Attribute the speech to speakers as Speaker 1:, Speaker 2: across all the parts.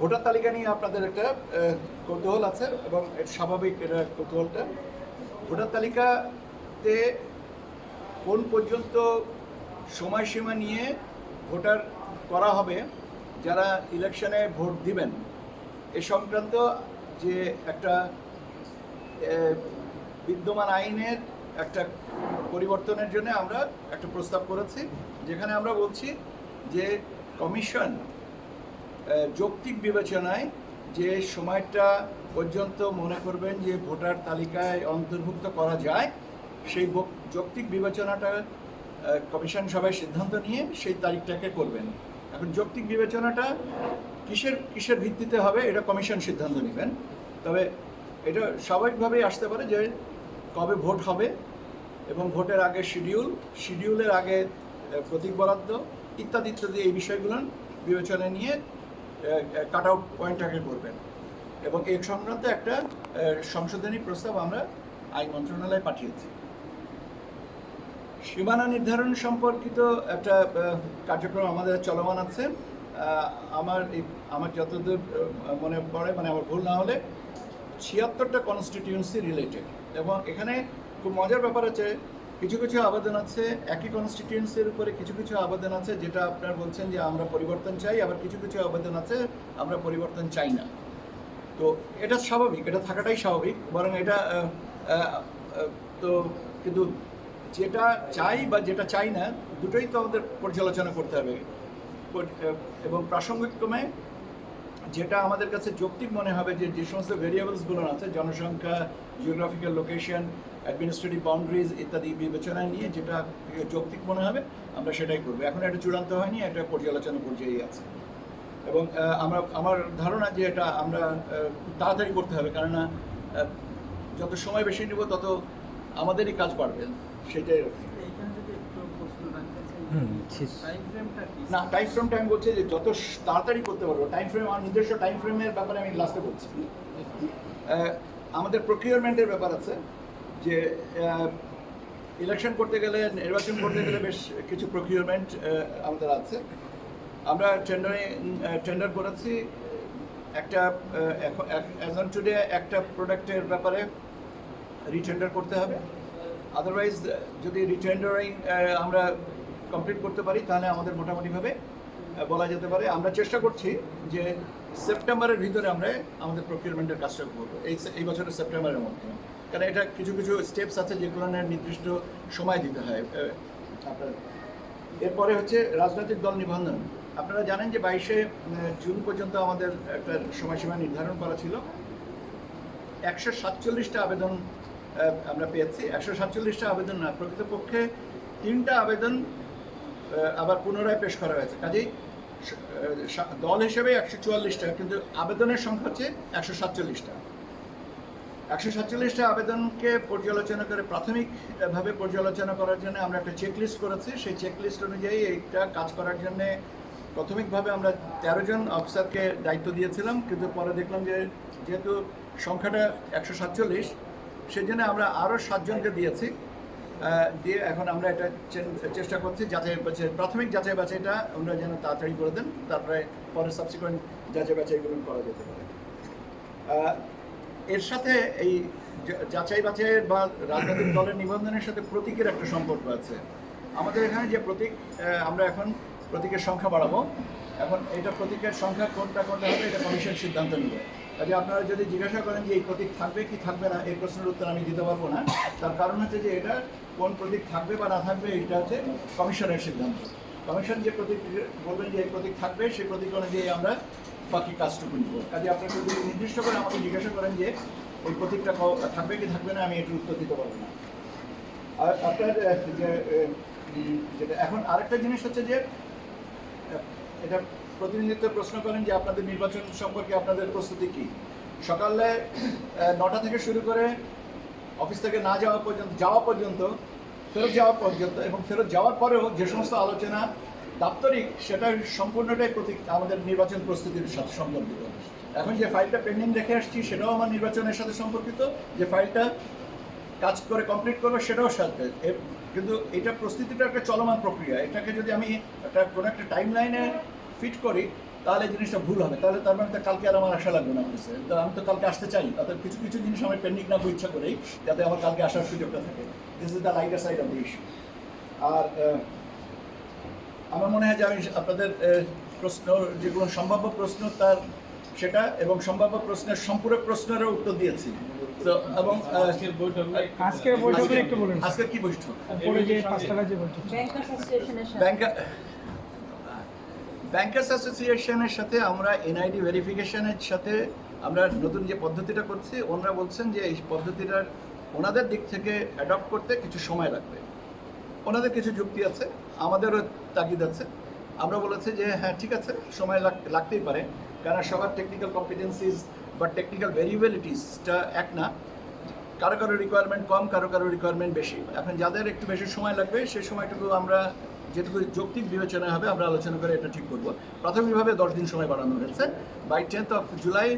Speaker 1: Voter তালিকা নিয়ে আপনাদের একটা কৌতূহল আছে এবং স্বাভাবিক এটা কৌতূহলটা। ভোটার তালিকাতে কোন পর্যন্ত সময়সীমা নিয়ে ভোটার করা হবে, যারা ইলেকশনে ভোট দিবেন, এ সংক্রান্ত যে একটা বিদ্যমান আইনের একটা পরিবর্তনের জন্য আমরা একটা প্রস্তাব করেছি, যেখানে আমরা বলছি যে কমিশন যৌক্তিক বিবেচনায় যে সময়টা পর্যন্ত মনে করবেন যে ভোটার তালিকায় অন্তর্ভুক্ত করা যায়, সেই যৌক্তিক বিবেচনাটা কমিশন সবাই সিদ্ধান্ত নিয়ে সেই তারিখটাকে করবেন। এখন যৌক্তিক বিবেচনাটা কিসের কিসের ভিত্তিতে হবে এটা কমিশন সিদ্ধান্ত নেবেন। তবে এটা স্বাভাবিকভাবেই আসতে পারে যে কবে ভোট হবে এবং ভোটের আগে শিডিউল, শিডিউলের আগে প্রতীক বরাদ্দ ইত্যাদি ইত্যাদি এই বিষয়গুলো বিবেচনা নিয়ে কাট আউট পয়েন্টটাকে করবেন। এবং এই সংক্রান্ত একটা সংশোধনী প্রস্তাব আমরা আইন মন্ত্রণালয়ে পাঠিয়েছি। সীমানা নির্ধারণ সম্পর্কিত একটা কার্যক্রম আমাদের চলমান আছে। আমার এই, আমার যতদূর মনে পড়ে মানে আমার ভুল না হলে, ছিয়াত্তরটা কনস্টিটিউয়েন্সি রিলেটেড এবং এখানে খুব মজার ব্যাপার আছে কিছু কিছু আবেদন আছে, একই কনস্টিটিউয়েন্সির উপরে কিছু কিছু আবেদন আছে, যেটা আপনার বলছেন যে আমরা পরিবর্তন চাই, আবার কিছু কিছু আবেদন আছে, আমরা পরিবর্তন চাই না। তো এটা স্বাভাবিক, এটা থাকাটাই স্বাভাবিক, বরং এটা তো কিন্তু যেটা চাই বা যেটা চাই না, দুটোই তো আমাদের পর্যালোচনা করতে হবে। এবং প্রাসঙ্গিকক্রমে যেটা আমাদের কাছে যৌক্তিক মনে হবে যে যে সমস্ত ভেরিয়েবলসগুলো আছে, জনসংখ্যা জিওগ্রাফিক্যাল লোকেশন অ্যাডমিনিস্ট্রেটিভ বাউন্ডারিজ ইত্যাদি বিবেচনায় নিয়ে যেটা যৌক্তিক মনে হবে, আমরা সেটাই করব। এখন এটা চূড়ান্ত হয়নি, এটা পর্যালোচনা পর্যায়ে আছে। এবং আমরা, আমার ধারণা যে এটা আমরা তাড়াতাড়ি করতে হবে, কেননা যত সময় বেশি নেব তত আমাদেরই কাজ বাড়বে, সেটাই আর কি।
Speaker 2: এইখানে যদি একটু প্রশ্ন
Speaker 3: শেষ।
Speaker 2: টাইম ফ্রেমটা
Speaker 1: না টাইম ফ্রেম টাইম বলছে যে যত তাড়াতাড়ি করতে পারব টাইম ফ্রেম আমার নিজস্ব টাইম ফ্রেমের ব্যাপারে আমি লাস্টে বলছি। আমাদের প্রকিউরমেন্টের ব্যাপার আছে যে ইলেকশন করতে গেলে নির্বাচন করতে গেলে বেশ কিছু প্রকিউরমেন্ট আমাদের আছে। আমরা টেন্ডারে টেন্ডার করেছি। একটা অ্যাজ অন টুডে একটা প্রোডাক্টের ব্যাপারে রিটেন্ডার করতে হবে। আদারওয়াইজ যদি রিটেন্ডারিং আমরা কমপ্লিট করতে পারি, তাহলে আমাদের মোটামুটিভাবে বলা যেতে পারে। আমরা চেষ্টা করছি যে সেপ্টেম্বরের ভিতরে আমরা আমাদের প্রকিউরমেন্টের কাজটা করব, এই এই বছরের সেপ্টেম্বরের মধ্যে। কারণ এটা কিছু কিছু স্টেপস আছে যেগুলো নির্দিষ্ট সময় দিতে হয় আপনার। এরপরে হচ্ছে রাজনৈতিক দল নিবন্ধন। আপনারা জানেন যে বাইশে জুন পর্যন্ত আমাদের একটা সময়সীমা নির্ধারণ করা ছিল। একশো সাতচল্লিশটা আবেদন আমরা পেয়েছি। একশো সাতচল্লিশটা আবেদন না, প্রকৃতপক্ষে তিনটা আবেদন আবার পুনরায় পেশ করা হয়েছে। কাজেই দল হিসেবে একশো চুয়াল্লিশটা, কিন্তু আবেদনের সংখ্যা হচ্ছে একশো সাতচল্লিশটা। একশো সাতচল্লিশটা আবেদনকে পর্যালোচনা করে, প্রাথমিকভাবে পর্যালোচনা করার জন্য আমরা একটা চেকলিস্ট করেছি। সেই চেকলিস্ট অনুযায়ী এইটা কাজ করার জন্য প্রাথমিকভাবে আমরা তেরো জন অফিসারকে দায়িত্ব দিয়েছিলাম, কিন্তু পরে দেখলাম যে যেহেতু সংখ্যাটা একশো সাতচল্লিশ সেই জন্য আমরা আরও সাতজনকে দিয়েছি। দিয়ে এখন আমরা এটা চেষ্টা করছি যাচাই বাছাই। প্রাথমিক যাচাই বাছাইটা আমরা যেন তাড়াতাড়ি করে দেন, তারপরে পরে সাবসিকুয়েন্ট যাচাই বাছাইগুলো করা যেতে পারে। এর সাথে এই যাচাই বাছাইয়ের বা রাজনৈতিক দলের নিবন্ধনের সাথে প্রতীকের একটা সম্পর্ক আছে। আমাদের এখানে যে প্রতীক আমরা এখন প্রতীকের সংখ্যা বাড়াবো। এখন এটা প্রতীকের সংখ্যা কোনটা কোনটা হবে, এটা কমিশন সিদ্ধান্ত নেবে। কাজে আপনারা যদি জিজ্ঞাসা করেন যে এই প্রতীক থাকবে কি থাকবে না, এই প্রশ্নের উত্তর আমি দিতে পারব না। তার কারণ হচ্ছে যে এটা কোন প্রতীক থাকবে বা না থাকবে এটা হচ্ছে কমিশনের সিদ্ধান্ত। কমিশন যে প্রতীক বলবেন যে এই প্রতীক থাকবে সেই প্রতীক অনুযায়ী আমরা বাকি কাজটুকু নিব। কাজে আপনারা যদি নির্দিষ্ট করে আমাকে জিজ্ঞাসা করেন যে ওই প্রতীকটা থাকবে কি থাকবে না, আমি এটার উত্তর দিতে পারব না। আর আপনার যে যেটা, এখন আরেকটা জিনিস হচ্ছে যে এটা প্রতিনিধিত্ব প্রশ্ন করেন যে আপনাদের নির্বাচন সম্পর্কে আপনাদের প্রস্তুতি কি? সকালে নটা থেকে শুরু করে অফিস থেকে না যাওয়া পর্যন্ত যাওয়া পর্যন্ত, ফেরত যাওয়া পর্যন্ত এবং ফেরত যাওয়ার পরেও যে সমস্ত আলোচনা দাপ্তরিক সেটা সম্পূর্ণটাই প্রতীক আমাদের নির্বাচন প্রস্তুতির সাথে সম্পর্কিত। এখন যে ফাইলটা পেন্ডিং রেখে আসছি, সেটাও আমার নির্বাচনের সাথে সম্পর্কিত। যে ফাইলটা কাজ করে কমপ্লিট করবে, সেটাও সাথে। কিন্তু এটা প্রস্তুতিটা একটা চলমান প্রক্রিয়া। এটাকে যদি আমি একটা কোনো একটা টাইম লাইনে ফিট করি তাহলে জিনিসটা ভুল হবে। তাহলে তার মানে কালকে আর আমার আশা লাগবে না অফিসে তো আমি তো কালকে আসতে চাই। অর্থাৎ কিছু কিছু জিনিস আমি পেন্ডিং রাখব ইচ্ছা করেই যাতে আমার কালকে আসার সুযোগটা থাকে। This is the lighter side of the issue আর আমার মনে হয় যে আমি আপনাদের প্রশ্ন যেগুলো সম্ভাব্য প্রশ্ন তার সেটা এবং সম্ভাব্য প্রশ্নের সম্পূরক প্রশ্নেরও উত্তর দিয়েছি। তো এবং
Speaker 3: আজকের বৈঠকে
Speaker 1: আজকে-
Speaker 4: একটু বলুন।
Speaker 1: আজকে কি বৈঠক?
Speaker 4: পরে যে পাঁচ টাকার যে বৈঠক
Speaker 5: ব্যাংকার্স অ্যাসোসিয়েশনের সাথে
Speaker 1: ব্যাংকার ব্যাংকার্স অ্যাসোসিয়েশনের সাথে আমরা এনআইডি ভেরিফিকেশনের সাথে আমরা নতুন যে পদ্ধতিটা করছি, ওনারা বলছেন যে এই পদ্ধতিটার ওনাদের দিক থেকে অ্যাডপ্ট করতে কিছু সময় লাগবে। ওনাদের কিছু যুক্তি আছে, আমাদেরও তাগিদ আছে। আমরা বলেছি যে হ্যাঁ ঠিক আছে, সময় লাগ- লাগতেই পারে। কারণ সবার টেকনিক্যাল কম্পিটেন্সিস বা টেকনিক্যাল ভেরিয়েবিলিটিসটা এক না। কারও কারও রিকোয়ারমেন্ট কম, কারও কারও রিকোয়ারমেন্ট বেশি। এখন যাদের একটু বেশি সময় লাগবে, সেই সময়টুকু আমরা যেটুকু যৌক্তিক বিবেচনা হবে আমরা আলোচনা করে এটা ঠিক করব। প্রাথমিকভাবে দশ দিন সময় বাড়ানো হয়েছে। বাই টেন্থ অফ জুলাই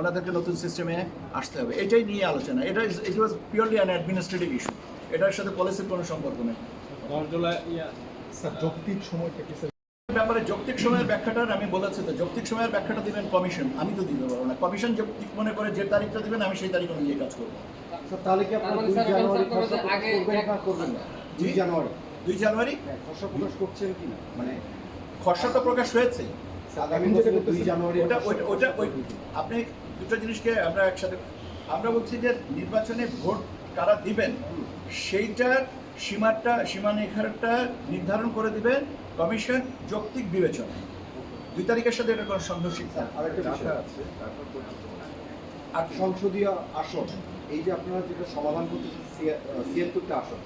Speaker 1: ওনাদেরকে নতুন সিস্টেমে আসতে হবে। এটাই নিয়ে আলোচনা। এটা it was purely an administrative issue এটার সাথে পলিসির কোনো সম্পর্ক নেই।
Speaker 4: যৌক্তিক সময়টা কি
Speaker 1: ব্যাপারে যৌক্তিক সময়ের ব্যাখ্যাটা আমি বলেছি তো। যৌক্তিক সময়ের ব্যাখ্যাটা দিবেন কমিশন আমি তো দিতে পারব না। কমিশন যৌক্তিক মনে করে যে তারিখটা দিবেন আমি সেই তারিখ অনুযায়ী কাজ করব।
Speaker 6: তাহলে কি আপনারা দুই জানুয়ারি করবেন না? দুই জানুয়ারি।
Speaker 1: দুই জানুয়ারি?
Speaker 6: হ্যাঁ, খসড়া প্রকাশ করছেন কি না মানে
Speaker 1: খসড়া তো প্রকাশ হয়েছে। আপনি দুটো জিনিসকে আমরা একসাথে আমরা বলছি যে নির্বাচনে ভোট কারা দিবেন সেইটার সীমাটা সীমারেখাটা নির্ধারণ করে দিবেন কমিশন যৌক্তিক বিবেচনা। দুই তারিখের সাথে এটা কোনো সংঘর্ষিক
Speaker 6: বিষয় আর সংসদীয় আসন এই যে আপনারা যেটা সমাধান করতে ছিয়াত্তরটা আসন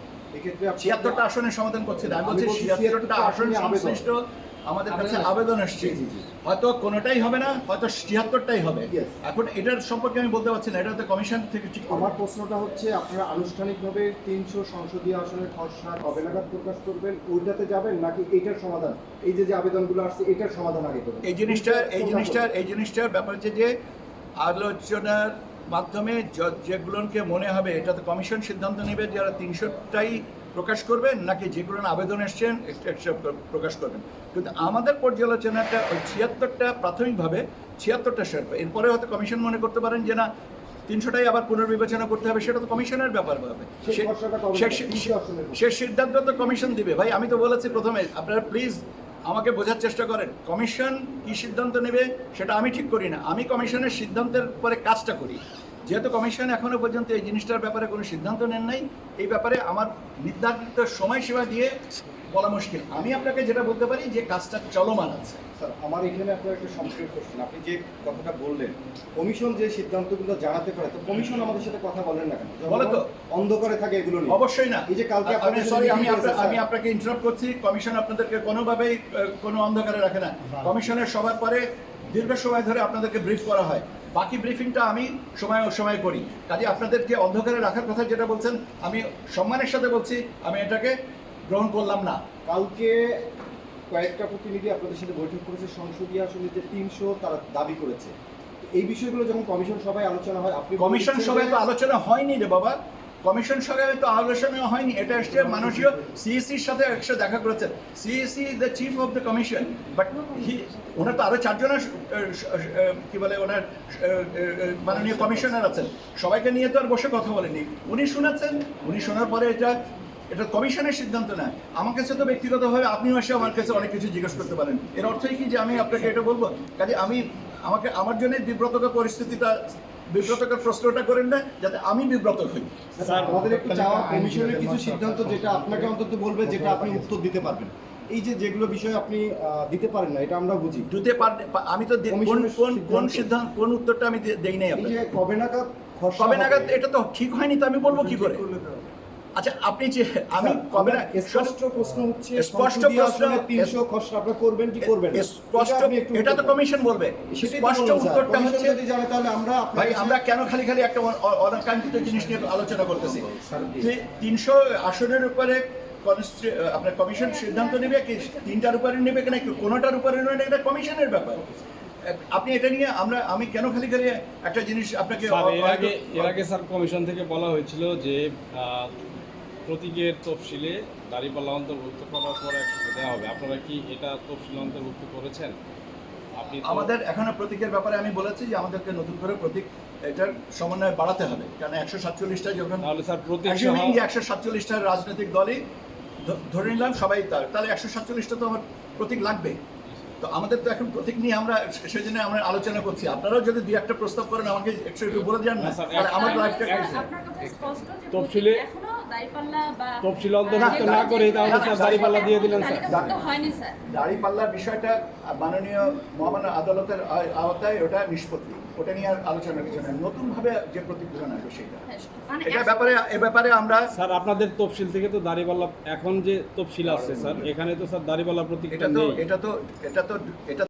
Speaker 1: ছিয়াত্তরটা আসনের সমাধান করছি না আমি বলছি ছিয়াত্তরটা আসন সংশ্লিষ্ট আমাদের কাছে আবেদন আসছে। হয়তো কোনোটাই হবে না হয়তো ছিয়াত্তরটাই হবে। এখন এটার সম্পর্কে আমি বলতে পারছি না এটা তো কমিশন থেকে ঠিক
Speaker 6: আমার প্রশ্নটা হচ্ছে আপনারা আনুষ্ঠানিকভাবে তিনশো সংসদীয় আসনের খসড়া কবে নাগাদ প্রকাশ করবেন? ওইটাতে যাবেন নাকি এইটার সমাধান? এই যে যে আবেদনগুলো আসছে এটার সমাধান আগে করবেন।
Speaker 1: এই জিনিসটার এই জিনিসটার এই জিনিসটার ব্যাপার হচ্ছে যে আলোচনার মাধ্যমে যেগুলোকে মনে হবে এটা তো কমিশন সিদ্ধান্ত নেবে যারা তিনশোটাই প্রকাশ করবেন নাকি যেগুলো আবেদন এসছেন প্রকাশ করবেন। কিন্তু আমাদের পর্যালোচনাটা ওই ছিয়াত্তরটা প্রাথমিকভাবে ছিয়াত্তরটা শেয়ার এরপরে হয়তো কমিশন মনে করতে পারেন যে না তিনশোটাই আবার পুনর্বিবেচনা করতে হবে সেটা তো কমিশনের ব্যাপার হবে? সে সিদ্ধান্ত তো কমিশন দিবে। ভাই আমি তো বলেছি প্রথমে আপনারা প্লিজ আমাকে বোঝার চেষ্টা করেন, কমিশন কি সিদ্ধান্ত নেবে সেটা আমি ঠিক করি না। আমি কমিশনের সিদ্ধান্তের পরে কাজটা করি। যেহেতু কমিশন এখনও পর্যন্ত এই জিনিসটার ব্যাপারে কোনো সিদ্ধান্ত নেন নাই এই ব্যাপারে আমার নির্ধারিত সময়সীমা দিয়ে বলা মুশকিল। আমি আপনাকে যেটা বলতে পারি যে কাজটা চলমান আছে।
Speaker 6: স্যার আমার এখানে আপনার একটা প্রশ্ন আপনি যে কথাটা বললেন কমিশন যে সিদ্ধান্তগুলো জানাতে পারে তো কমিশন আমাদের সাথে কথা বলেন না কেন?
Speaker 1: বলে তো।
Speaker 6: অন্ধকারে থাকে এগুলো নিয়ে।
Speaker 1: অবশ্যই না।
Speaker 6: এই যে কালকে
Speaker 1: আমি সরি আমি আপনা- আমি আপনাকে ইন্টারাপ্ট করছি। কমিশন আপনাদেরকে কোনোভাবেই কোনো অন্ধকারে রাখে না। কমিশনের সবার পরে দীর্ঘ সময় ধরে আপনাদেরকে ব্রিফ করা হয়। বাকি ব্রিফিংটা আমি সময় ও সময় করি। কাজে আপনাদেরকে অন্ধকারে রাখার কথা যেটা বলছেন আমি সম্মানের সাথে বলছি আমি এটাকে গ্রহণ করলাম না।
Speaker 6: কালকে কয়েকটা প্রতিনিধি আপনাদের সাথে বৈঠক করেছে সংসদীয় আসনে যে তিনশো তারা দাবি করেছে। এই বিষয়গুলো যখন কমিশন সভায় আলোচনা হয় আপনি
Speaker 1: কমিশন সভায় তো আলোচনা হয়নি রে বাবা। কমিশন সভায় তো আলোচনা হয়নি, এটা এসছে মানুষীয় সিএসির সাথে একসাথে দেখা করেছেন is the chief of the commission but he ওনার তো আরও চারজনের কি বলে ওনার মাননীয় কমিশনার আছেন। সবাইকে নিয়ে তো আর বসে কথা বলেনি। উনি শুনেছেন, উনি শোনার পরে এটা এটা কমিশনের সিদ্ধান্ত না। আমার কাছে তো ব্যক্তিগতভাবে আপনিও এসে আমার কাছে অনেক কিছু জিজ্ঞেস করতে পারেন। এর অর্থই কি যে আমি আপনাকে এটা বলব? কাজে আমি, আমাকে, আমার জন্য বিব্রতকর পরিস্থিতিটা বিব্রতকর প্রশ্নটা করেন না যাতে আমি বিব্রত হই।
Speaker 6: স্যার আমাদের একটু চাওয়া কমিশনের কিছু সিদ্ধান্ত যেটা আপনাকে অন্তত বলবে যেটা আপনি উত্তর দিতে পারবেন। এই যে যেগুলো বিষয় আপনি দিতে পারেন না এটা আমরা বুঝি।
Speaker 1: দিতে পার আমি তো কোন কোন কোন
Speaker 6: সিদ্ধান্ত।
Speaker 1: কোন উত্তরটা আমি দেই নাই
Speaker 6: আপনি
Speaker 1: আপনাকে
Speaker 6: কবে নাগাদ
Speaker 1: কবে নাগাদ এটা তো ঠিক হয়নি তো আমি বলব কি করে? আচ্ছা আপনি যে আমি কবে
Speaker 6: স্পষ্ট প্রশ্ন হচ্ছে
Speaker 1: স্পষ্ট প্রশ্ন-
Speaker 6: 300 খসড়া আপনারা করবেন কি করবেন
Speaker 1: স্পষ্ট
Speaker 6: এটা আপনি
Speaker 1: তো কমিশন বলবে। স্পষ্ট উত্তরটা হচ্ছে
Speaker 6: যদি জানে তাহলে আমরা
Speaker 1: ভাই আমরা কেন খালি খালি একটা অনাকাঙ্ক্ষিত জিনিস নিয়ে আলোচনা করতেছি? যে তিনশো আসনের উপরে আপনার কমিশন সিদ্ধান্ত নেবে কি? তিনটার উপরে নেবে কিনা কোনোটার উপরে নেবে না, এটা কমিশনের ব্যাপার। আপনি এটা নিয়ে আমরা আমি কেন খালি খালি একটা জিনিস আপনাকে
Speaker 3: এর আগে স্যার কমিশন থেকে বলা হয়েছিল যে আহ, প্রতীকের তফসিলে দাঁড়িপাল্লা অন্তর্ভুক্ত করার পর একসাথে দেওয়া হবে। আপনারা কি এটা তফসিল অন্তর্ভুক্ত করেছেন? আপনি
Speaker 1: আমাদের এখনও প্রতীকের ব্যাপারে আমি বলেছি যে আমাদেরকে নতুন করে প্রতীক এটার সমন্বয় বাড়াতে হবে। কারণ একশো সাতচল্লিশটা যখন
Speaker 3: তাহলে স্যার প্রতীক
Speaker 1: একশো সাতচল্লিশটা রাজনৈতিক দলই ধরে নিলাম সবাই তার তাহলে একশো সাতচল্লিশটা তো আমার প্রতীক লাগবে। তো আমাদের তো এখন প্রতীক নিয়ে আমরা সেই জন্য আমরা আলোচনা করছি। আপনারাও যদি দুই একটা প্রস্তাব করেন আমাকে একটু একটু বলে দেন না। আমার লাইফটা
Speaker 3: তফসিলে- তফসিল অন্তর্ভুক্ত
Speaker 1: না,
Speaker 3: না করে তাহলে স্যার দাঁড়িপাল্লা দিয়ে দিলেন স্যার।
Speaker 5: তালিকাভুক্ত হয়নি স্যার।
Speaker 1: দাঁড়িপাল্লার বিষয়টা মাননীয় মহামান্য আদালতের আওতায় ওটা নিষ্পত্তি। ওটা নিয়ে আলোচনার কিছু নতুনভাবে যে প্রতীক আসবে সেটা।
Speaker 5: হ্যাঁ, মানে
Speaker 1: এটা ব্যাপারে এ ব্যাপারে আমরা
Speaker 3: স্যার আপনাদের তফসিল থেকে তো দাঁড়িপাল্লা এখন যে তফসিল আছে স্যার এখানে তো স্যার দাঁড়িপাল্লা প্রতীকটা
Speaker 1: এটা তো এটা তো এটা তো এটা